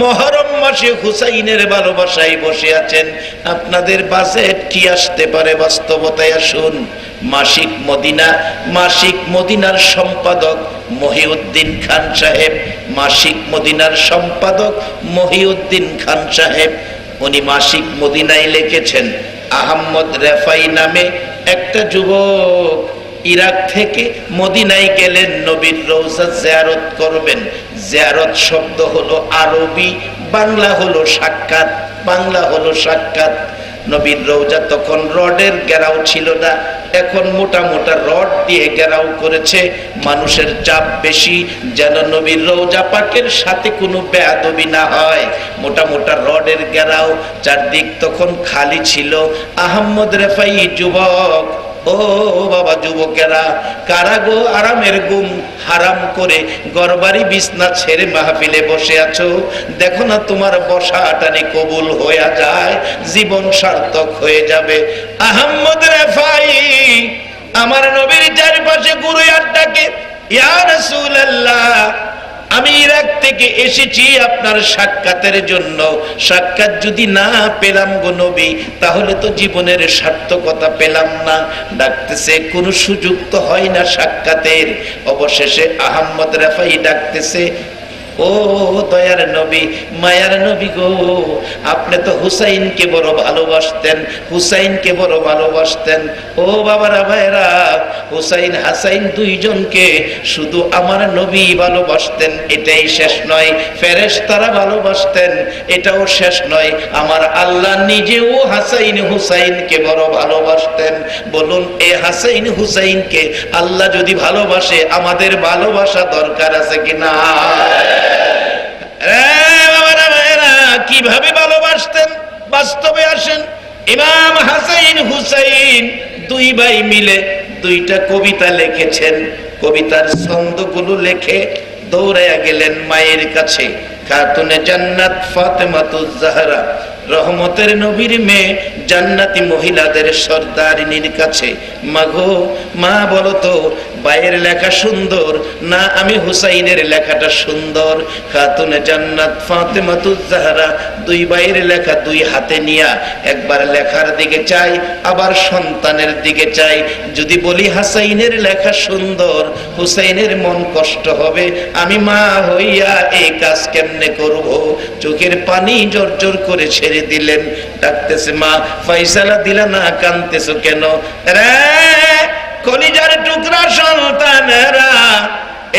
মহরম মাসে হুসাইনের ভালোবাসায় বসে আছেন। আপনাদের বাজেট কি আসতে পারে বাস্তবতায় আসুন। মাসিক মদিনা, মাসিক মদিনার সম্পাদক মহিউদ্দিন খান সাহেব। মাসিক মদিনার সম্পাদক মহিউদ্দিন খান সাহেব। উনি মাসিক মদিনায় লিখেছেন, আহম্মদ রেফাই নামে একটা যুবক। ইরাক থেকে মদিনায় গেলেন, নবীর রৌজা জিয়ারত করবেন। জিয়ারত শব্দ হলো আরবি, বাংলা হলো সাক্ষাৎ, বাংলা হলো সাক্ষাৎ। নবীর রৌজা তখন রডের গেরাও ছিল না, এখন মোটা মোটা রড দিয়ে গেরাও করেছে। মানুষের চাপ বেশি, যেন নবীর রৌজা পাকের সাথে কোনো বেয়াদবি না হয়। মোটা মোটা রডের গেরাও চারদিক তখন খালি ছিল। আহম্মদ রেফাই যুবক ও বাবা যুবকেরা কারাগো আরামের গুম? হারাম করে গরবারি বিছনা ছেড়ে মাহফিলে বসে আছো? দেখো না তোমার বসাটানি কবুল হয়ে যায়, জীবন সার্থক হয়ে যাবে। আহম্মদ রেফাই, আমার নবীর চারপাশে গুরু আড্ডাকে, ইয়া রাসূলুল্লাহ আমি ইরাক থেকে এসেছি আপনার সাক্ষাতের জন্য। সাক্ষাৎ যদি না পেলাম গো নবী, তাহলে তো জীবনের সার্থকতা পেলাম না। ডাকতেছে, কোনো সুযোগ তো হয় না সাক্ষাতের। অবশেষে আহম্মদ রাফাই ডাকতেছে ও দয়ার নবী মায়ার নবী গো আপনি তো হুসাইনকে বড় ভালোবাসতেন হুসাইনকে বড় ভালোবাসতেন। ও বাবারা ভাইরা হুসাইন হাসাইন দুইজনকে শুধু আমার নবী ভালোবাসতেন এটাই শেষ নয়। ফেরেশ তারা ভালোবাসতেন এটাও শেষ নয়। আমার আল্লাহ নিজেও হাসাইন হুসাইনকে বড় ভালোবাসতেন। বলুন এ হাসাইন হুসাইনকে আল্লাহ যদি ভালোবাসে আমাদের ভালোবাসা দরকার আছে কিনা? ভাইয়েরা, কীভাবে ভালোবাসতেন? বাস্তবে আসেন ইমাম হাসাইন হুসাইন দুই ভাই মিলে দুইটা কবিতা লিখেছেন। কবিতার ছন্দগুলো লেখে দৌড়াইয়া গেলেন মায়ের কাছে। খাতুনে জান্নাত ফাতেমাতুজ জাহরা, রহমতের নবীর মেয়ে, জান্নাতি মহিলাদের সর্দারিনীর কাছে। মাগো, মা বলো বাইয়ের লেখা সুন্দর, না আমি হুসাইনের লেখাটা সুন্দর। খাতুনে জান্নাত, ফাতেমাতুজ জাহরা, দুই ভাইয়ের লেখা দুই হাতে নিয়া একবার লেখার দিকে চাই, আবার সন্তানের দিকে চাই। যদি বলি হাসাইনের লেখা সুন্দর, হুসাইনের মন কষ্ট হবে, আমি মা হইয়া এই কাজ কেমনে করব? চোখের পানি জোর জোর করে ছেড়ে দিলেন। ডাকতেছে মা ফাইসালা দিলা না কানতেছো কেন? রে! কলিজার টুকরা সন্তানেরা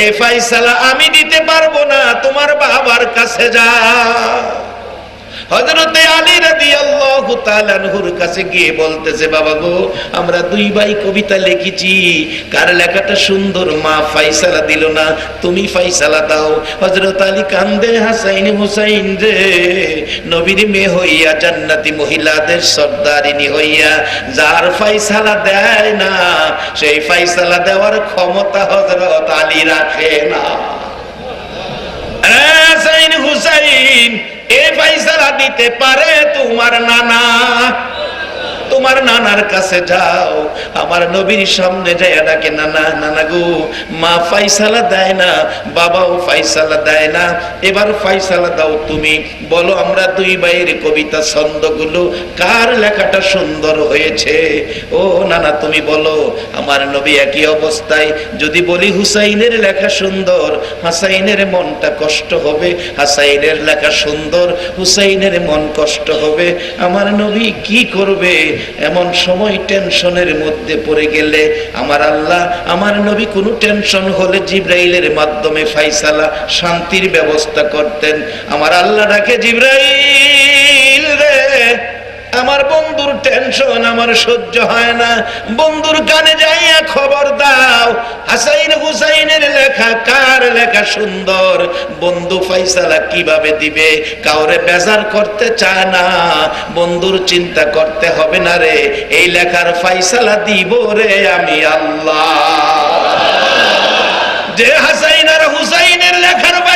এই ফাইসালা আমি দিতে পারব না তোমার বাবার কাছে যা। হযরতে আলী রাদিয়াল্লাহু তাআলা আনহুর কাছে গিয়ে বলতেছে, বাবা গো, আমরা দুই ভাই কবিতা লিখেছি। কার লেখাটা সুন্দর? মা ফয়সালা দিল না, তুমি ফয়সালা দাও। হযরত আলী কান্দে, হাসাইন হুসাইন রে, নবীর মেয়ে হইয়া জান্নাতি মহিলাদের সর্দারিনী হইয়া, যার ফাইসালা দেয় না, সেই ফাইসালা দেওয়ার ক্ষমতা হজরত আলী রাখে না। হুসাইন এ ফাইসালা দিতে পারে তোমার নানা। তোমার নানার কাছে যাও। আমার নবীর সামনে যায় ডাকে, নানা নানা গো, মা ফাইসালা দেয় না, বাবাও ফাইসালা দেয় না। এবার ফাইসালা দাও তুমি। বলো আমরা দুই ভাইয়ের কবিতা ছন্দগুলো কার লেখাটা সুন্দর হয়েছে? ও নানা, তুমি বলো, আমার নবী একই অবস্থায়। যদি বলি হুসাইনের লেখা সুন্দর, হাসাইনের মনটা কষ্ট হবে। হাসাইনের লেখা সুন্দর, হুসাইনের মন কষ্ট হবে। আমার নবী কি করবে? এমন সময় টেনশনের মধ্যে পড়ে গেলে আমার আল্লাহ, আমার নবী কোনো টেনশন হলে জিব্রাইলের মাধ্যমে ফাইসালা, শান্তির ব্যবস্থা করতেন। আমার আল্লাহ ডাকে, জিব্রাইল! আমার বন্ধুর টেনশন আমার সহ্য হয় না। বন্ধুর কানে যাইয়া খবর দাও। হাসাইন হুসাইনের লেখা কার লেখা সুন্দর? বন্ধু ফাইসালা কীভাবে দিবে? কাউরে বেজার করতে চায় না। বন্ধুর চিন্তা করতে হবে না রে। এই লেখার ফাইসালা দিব রে আমি আল্লাহ। যে হাসাইন আর হুসাইনের লেখার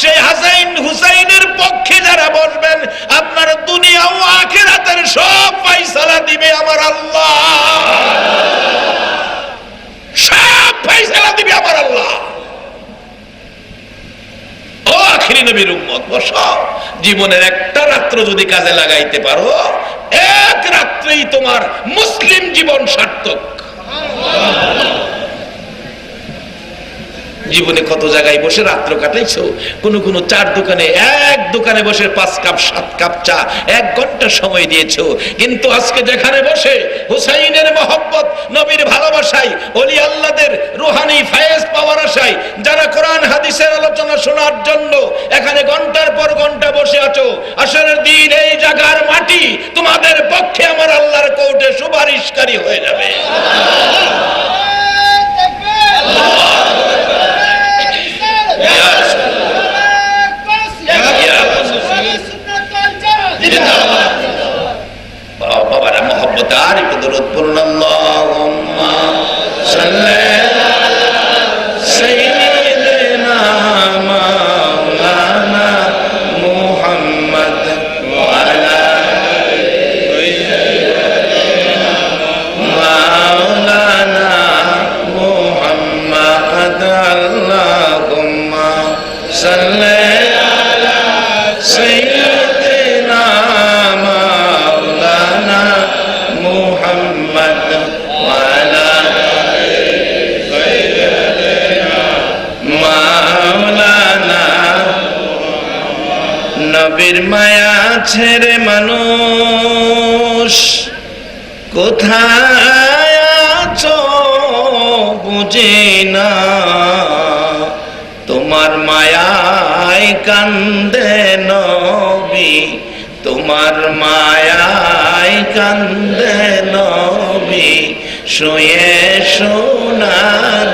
সেই হাসাইন হুসাইনের পক্ষে যারা বসবেন, আপনার দুনিয়া ও আখেরাতের সব ফাইসালা দিবে আমার আল্লাহ। সব ফাইসালা দিবে আমার আল্লাহ। ও আখিরি নবীর উম্মত, বসো। জীবনের একটা রাত্র যদি কাজে লাগাইতে পারো, এক রাত্রেই তোমার মুসলিম জীবন সার্থক। জীবনে কত জায়গায় বসে রাত্র কাটাইছো? কোনো কোনো চার দোকানে, এক দোকানে বসে পাঁচ কাপ, সাত কাপ চা, এক ঘণ্টা সময় দিয়েছ। কিন্তু আজকে যেখানে বসে হুসাইনের মহব্বত, নবীর ভালোবাসায়, অলি আল্লাদের রুহানি, ফায়েজ পাওয়ার আশায়, যারা কোরআন, হাদিসের আলোচনা শোনার জন্য এখানে ঘণ্টার পর ঘণ্টা বসে আছো, আসরের দিন এই জায়গার মাটি তোমাদের পক্ষে আমার আল্লাহর কোর্টে সুপারিশকারী হয়ে যাবে। বাবা- মায়া ছেড়ে মানুষ, কোথায় আছো বুঝে না। তোমার মায়ায় কান্দে নবী, তোমার মায়ায় কান্দে নবী। শুয়ে সোনার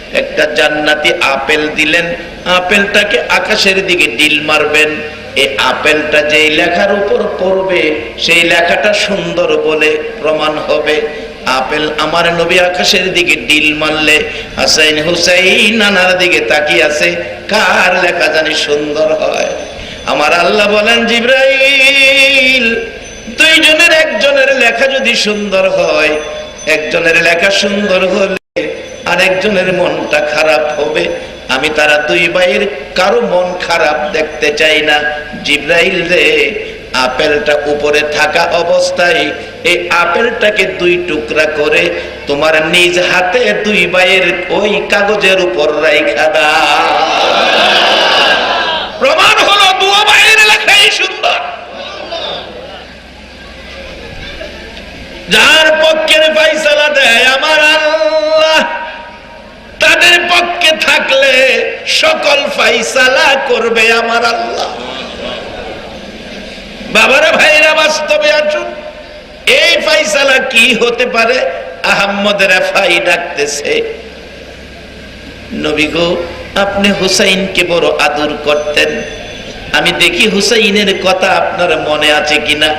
একটা জান্নাতি আপেল দিলেন, আপেলটাকে আকাশের দিকে ডিল মারবেন। এই আপেলটা যেই লেখার উপর পড়বে, সেই লেখাটা সুন্দর বলে প্রমাণ হবে। আপেল আমার নবী আকাশের দিকে ডিল মারলে, হাসাইন হুসাইন নানার দিকে তাকিয়ে আছে, কার লেখা জানি সুন্দর হয়। আমার আল্লাহ বলেন, জিব্রাইল, দুইজনের একজনের লেখা যদি সুন্দর হয়, একজনের লেখা সুন্দর হলে আরেকজনের মনটা খারাপ হবে। আমি তারা দুই ভাইয়ের কারও মন খারাপ দেখতে চাই না। জিব্রাইল রে, আপেলটা উপরে থাকা অবস্থায় এই আপেলটাকে দুই টুকরা করে তোমার নিজ হাতে দুই ভাইয়ের ওই কাগজের উপর রাইখা দাও। প্রমাণ হলো দু ভাইয়ের লেখাই সুন্দর। যার পক্ষের ফাইসালা দেয় আমার আল্লাহ। তাদের পক্ষে থাকলে সকল ফাইসালা করবে আমার আল্লাহ। বাবারা ভাইরা, বাস্তবে আসুন। এই ফাইসালা কি হতে পারে? আহম্মদ রেফাই ডাকতেছে, নবী গো, আপনি হুসাইনকে বড় আদর করতেন। আমি দেখি হুসাইনের কথা আপনার মনে আছে কিনা।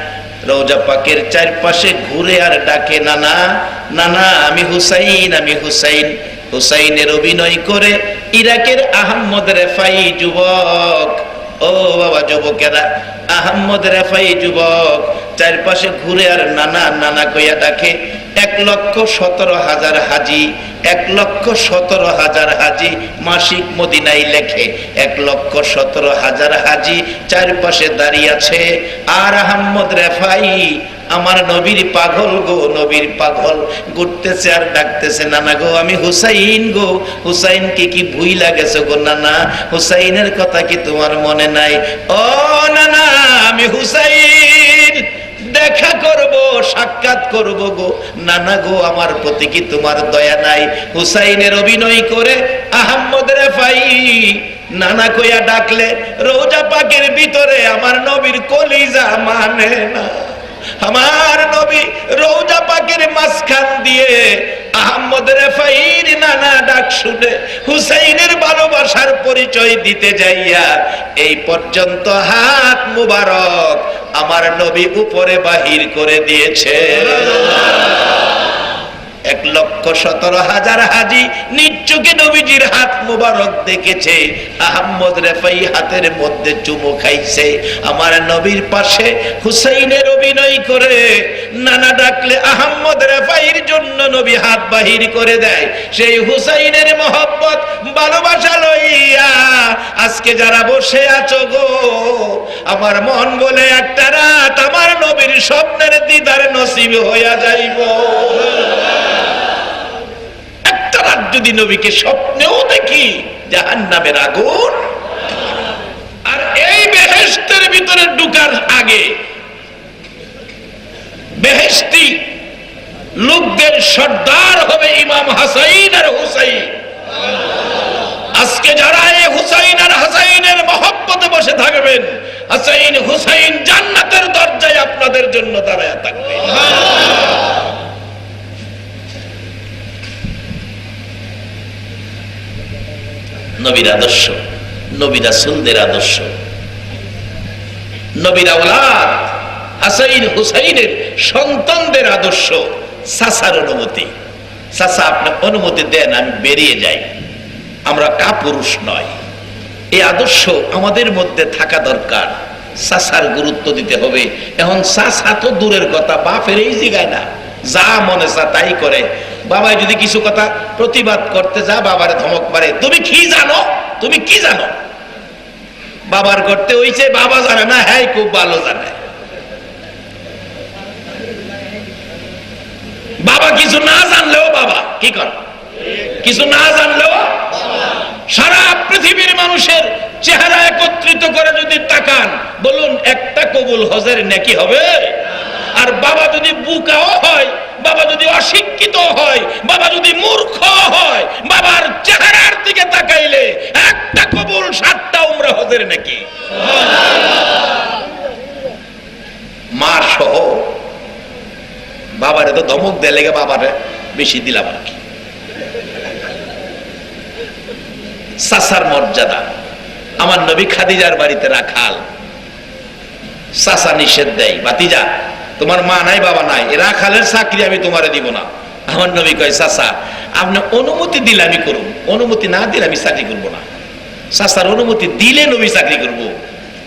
রোজা পাকের চারপাশে ঘুরে আর ডাকে না না না আমি হুসাইন আমি হুসাইন। হুসাইনের অভিনয় করে ইরাকের আহম্মদ রেফাই যুবক। ও বাবা, যুবকেরা, আহম্মদ রেফাই যুবক, চারপাশে ঘুরে আর নানা নানা কইয়া ডাকে। এক লক্ষ সতেরো হাজার হাজি, এক লক্ষ সতেরো হাজার হাজি মাসিক মদিনাই লেখে। এক লক্ষ সতেরো হাজার হাজি চারপাশে দাঁড়িয়ে আছে। আর আহম্মদ রেফাই আমার নবীর পাগল গো, নবীর পাগল। ঘুরতেছে আর ডাকতেছে, নানা গো, আমি হুসাইন গো। হুসাইনকে কি ভুই লাগেছে গো, নানা? হুসাইনের কথা কি তোমার মনে নাই? ও নানা, আমি হুসাইন। দেখা করব, সাক্ষাৎ করব গো। নানা গো, আমার প্রতি কি তোমার দয়া নাই? হুসাইনের অভিনয় করে আহম্মদ রেফাই নানা কইয়া ডাকলে, রোজা পাকের ভিতরে আমার নবীর কলিজা মানে না। আমার নবী রোজা পাকের মাঝখান দিয়ে আহম্মদ রেফাইর নানা ডাক শুনে হুসাইনের ভালোবাসার পরিচয় দিতে যাইয়া, এই পর্যন্ত হাত মুবারক আমার নবী উপরে বাহির করে দিয়েছে। এক লক্ষ সতেরো হাজার হাজি নিচুকে নবীজির হাত মুবারক দেখেছে। আহম্মদ রেফাই হাতের মধ্যে চুমু খাইছে। আমার নবীর পাশে হুসাইনের অভিনয় করে। নানা ডাকলে আহম্মদ রেফাইর জন্য নবী হাত বাহির করে দেয়। সেই হুসাইনের মহব্বত ভালোবাসা লইয়া আজকে যারা বসে আছো গো, আমার মন বলে একটা রাত আমার নবীর স্বপ্নের দিদার নসিব হইয়া যাইব। রাত যদি নবীকে স্বপ্নেও দেখি জাহান নামের আগুন, আর এই বেহেস্তের ভিতরে ঢুকার আগে বেহেস্তি লোকদের সর্দার হবে ইমাম হাসাইন আর হুসাইন। আজকে যারা এই হুসাইন আর হাসাইনের মহব্বতে বসে থাকবেন, হাসাইন হুসাইন জান্নাতের দরজায় আপনাদের জন্য দাঁড়ায় থাকবে। নবীর আদর্শ, নবীরা সুলদের আদর্শ। নবীর আওলাদ হাসাইন হুসাইনের সন্তানদের আদর্শ, সাসার অনুমতি। সাসা আপনার অনুমতি দেন, আমি বেরিয়ে যাই। আমরা কাপুরুষ নয়। এই আদর্শ আমাদের মধ্যে থাকা দরকার। সাসার গুরুত্ব দিতে হবে। এখন সাসা তো দূরের কথা, বাপের এই জিগায় না। যা মনে চা তাই করে। বাবাই যদি কিছু কথা প্রতিবাদ করতে যা, বাবার ধমক মারে, তুমি কি জানো? তুমি কি জানো? বাবার করতে হইছে, বাবা জানে না হ্যাঁ খুব ভালো জানে। বাবা কিছু না জানলেও বাবা, কি কর? কিছু না জানলেও সারা পৃথিবীর মানুষের চেহারা একত্রিত করে যদি তাকান, বলুন, একটা কবুল হজের নাকি হবে? আর বাবা যদি বুকাও হয় বাবা যদি অশিক্ষিত হয়, বাবা যদি মূর্খ হয়, বাবার চেহারার দিকে তাকাইলে একটা কবুল সাতটা উমরা হজের নাকি? মা সহ বাবারে তো ধমক দেয় লেগে বাবারে বেশি দিলাম আর কি। সাসার মর্যাদা, আমার নবী খাদিজার বাড়িতে রাখাল। সাসা নিষেধ দেয় বাতিজা তোমার মা নাই, বাবা নাই। রাখালের চাকরি আমি তোমারে দিব না। আমার নবী কয় সাসা আপনি অনুমতি দিলে আমি করুন অনুমতি না দিলে আমি চাকরি করব না। সাসার অনুমতি দিলে নবী চাকরি করব।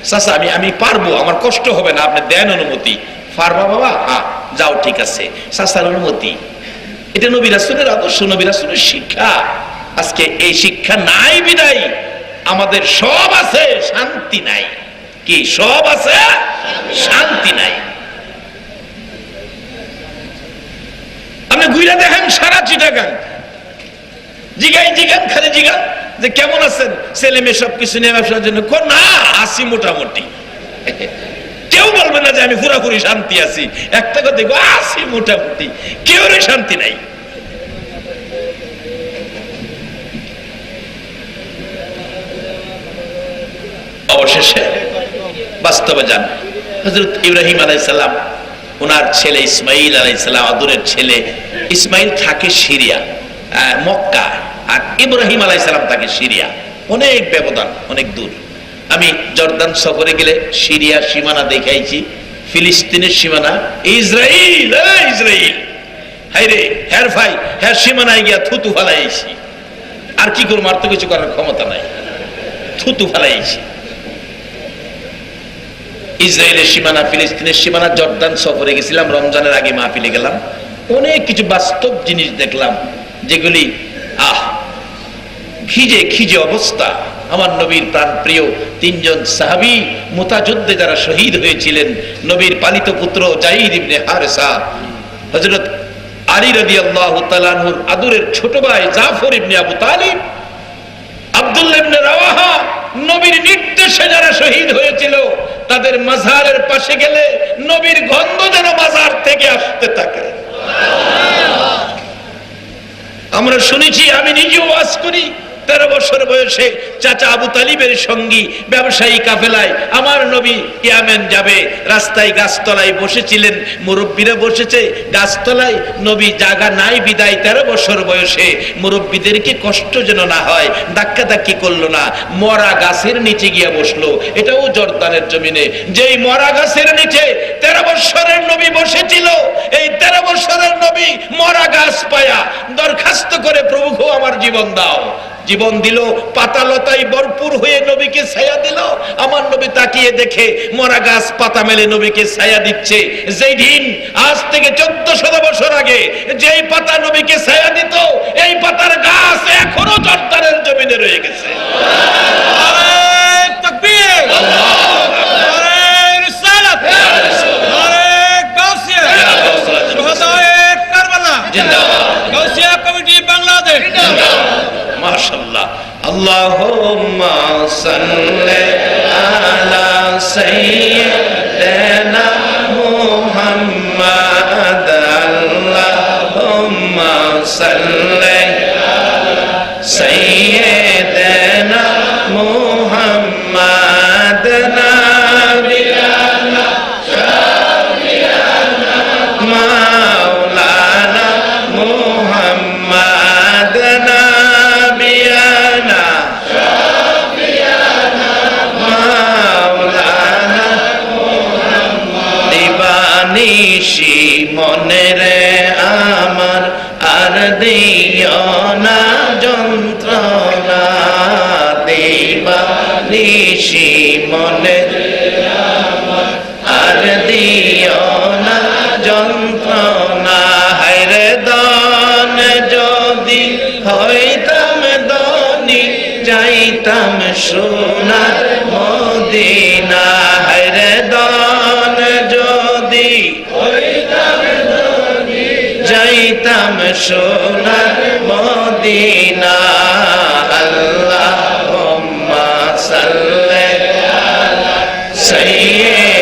সাসা আমি আমি পারব, আমার কষ্ট হবে না, আপনি দেন অনুমতি। পারবা, বাবা? হ্যাঁ যাও, ঠিক আছে। সাসার অনুমতি। এটা নবী রাসুলের আদর্শ, নবী রাসুলের শিক্ষা। আজকে এই শিক্ষা নাই বিদায়। আমাদের সব আছে, শান্তি নাই। কি, সব আছে? শান্তি নাই। আপনি ঘুরে দেখেন সারা চিটাগাং। জিগাই, জিগান, খালি জিগান। যে কেমন আছেন? ছেলে মেয়ে সবকিছু নিয়ে ব্যবসার জন্য না, আসি মোটামুটি। কেউ বলবে না যে আমি পুরাপুরি শান্তি আছি। একটা কথা দেখব, আসি মোটামুটি। কেউ শান্তি নাই। অবশেষে বাস্তবে যান। হজরত ইব্রাহিম আলাইসাল্লাম ওনার ছেলে ইসমাইল আলাইসাল্লাম আদুরের ছেলে। ইসমাইল থাকে সিরিয়া মক্কা, আর ইব্রাহিম আলাইসাল্লাম থাকে সিরিয়া। অনেক ব্যবধান, অনেক দূর। আমি জর্দান সফরে গেলে সিরিয়া সীমানা দেখাইছি, ফিলিস্তিনের সীমানা। ইসরাইল ইসরাইল! হাই রে হ্যার ভাই, হ্যার সীমানায় গিয়া থুতু ফালাইছি। আর কি করব? আর তো কিছু করার ক্ষমতা নাই। থুতু ফালাইছি। ইসরায়েলের সীমানা, ফিলিস্তিনের সীমানা, জর্দান সফরে গেছিলাম, রমজানের আগে মাহফিলে গেলাম। অনেক কিছু বাস্তব জিনিস দেখলাম, যেগুলি, আহ খিজে খিজে অবস্থা। আমার নবীর প্রাণ প্রিয় তিনজন সাহাবি, মুতাযুদ্ধে যারা শহীদ হয়েছিলেন, নবীর পালিত পুত্র জাহিদ ইবনে হারেসা, হযরত আলী রাদিয়াল্লাহু তাআলার আদুরের ছোট ভাই জাফর ইবনে আবু তালিব, আব্দুল্লাহ ইবনে রাওয়াহা, নবীর নির্দেশে যারা শহীদ হয়েছিল তাদের মাজারের পাশে গেলে নবীর গন্ধ যেন মাজার থেকে আসতে থাকে। আমরা শুনেছি, আমি নিজেও ওয়াজ করি। তেরো বছর বয়সে চাচা আবু তালিবের সঙ্গী ব্যবসায়ী কাফেলায় আমার নবী ইয়ামেন যাবে। রাস্তায় গাছতলায় বসেছিলেন, মুরব্বীরা বসেছে। গাছতলায় নবী জাগা নাই বিদায় তেরো বছর বয়সে। মুরব্বীদেরকে কষ্ট যেন না হয় ধাক্কা ধাক্কি করল না। মরা গাছের নিচে গিয়ে বসল। এটাও জর্দানের জমিনে। যেই মরা গাছের নিচে তেরো বছরের নবী বসেছিল, এই তেরো বছরের নবী মরা গাছ পায়া। দরখাস্ত করে প্রভু আমার জীবন দাও। জীবন দিল, পাতালতায় ভরপুর হয়ে নবীকে ছায়া দিল। আমার নবী তাকিয়ে দেখে মরা গাছ পাতা মেলে নবীকে ছায়া দিচ্ছে। যেই দিন, আজ থেকে চোদ্দ শত বছর আগে যেই পাতা নবীকে ছায়া দিত, এই পাতার গাছ এখনও জর্দানের জমিনে রয়ে গেছে। পাইতাম সোনার মদিনা হের দন যদি যাইতাম সোনার মদিনা আল্লাহ সাল্লে আলা সাইয়ে